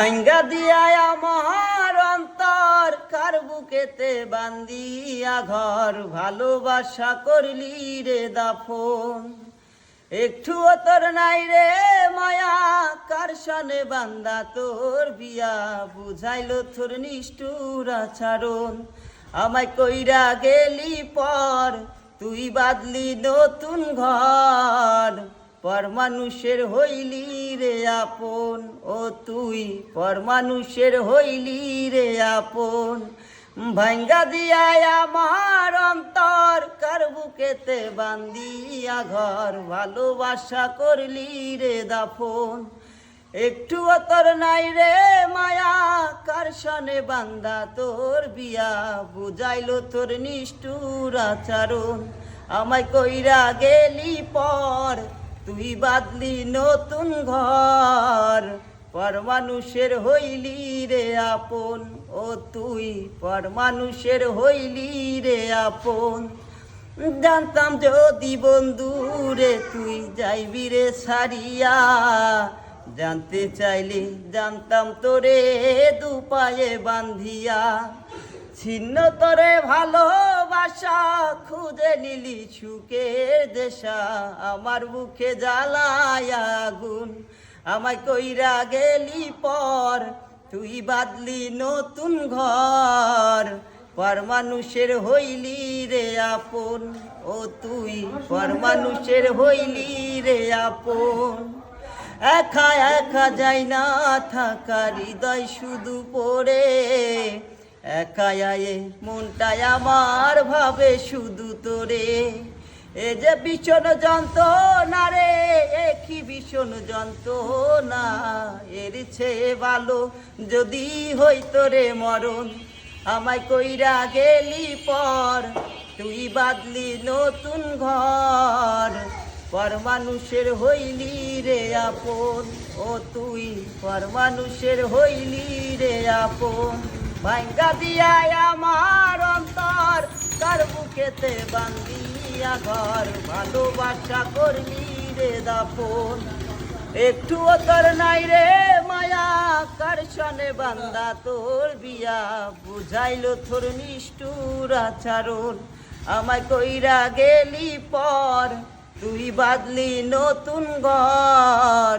ভাঙ্গা দিয়া আমার অন্তর কার বুকেতে বান্দিয়া ঘর? ভালোবাসা করলি রে দাফন। একটু তোর নাই রে মায়া, কার সনে বান্দা তোর বিয়া? বুঝাইলো তোর নিষ্ঠুর আচরণ। আমায় কইরা গেলি পর, তুই বাদলি নতুন ঘর। পর মানুষের হইলি রে আপন, ও তুই পর মানুষের হইলি রে আপন। ভাঙ্গা দিয়া আমার অন্তর, কার বুকেতে বান্দিয়া ঘর, ভালোবাসা করলি রে দাফন। একটু তোর নাই রে মায়া, কার সনে বান্দা তোর বিয়া? বুঝাইলো তোর নিষ্ঠুর আচরণ। আমায় কইরা গেলি পর তুই বাদলি নতুন ঘর পর মানুষের হইলি রে আপন। ও তুই পর মানুষের হইলি রে আপন। জানতাম যদি বন্ধু রে, তুই যাইবি রে সারিয়া জানতে চাইলি জানতাম তোরে দুপায়ে বান্ধিয়া ছিন্ন তোরে ভালোবাসা খুঁজে নিলি সুখের দেশা, আমার মুখে জ্বালায় আগুন। আমায় কইরা গেলি পর, তুই বাদলি নতুন ঘর। পর মানুষের হইলি রে আপন, ও তুই পর মানুষের হইলি রে আপন। একা একা যাই না থাকা হৃদয় শুধু পড়ে একা আয়ে মনটাই আমার ভাবে শুধু তোরে। এ যে ভীষণ যন্ত্রণা রে একই ভীষণ যন্ত্রণা। এর চেয়ে ভালো যদি হইতো রে মরণ। আমায় কইরা গেলি পর, তুই বাদলি নতুন ঘর। পর মানুষের হইলি রে আপন, ও তুই পর মানুষের হইলি রে আপন। ভাঙ্গা দিয়া আমার অন্তর, কার বুকেতে বান্দিয়া ঘর? ভালোবাসা করলি রে দাপন। একটু তোর নাই রে মায়া, কার সনে বান্দা তোর বিয়া? বুঝাইল তোর নিষ্ঠুর আচরণ। আমায় কইরা গেলি পর, তুই বাদলি নতুন ঘর।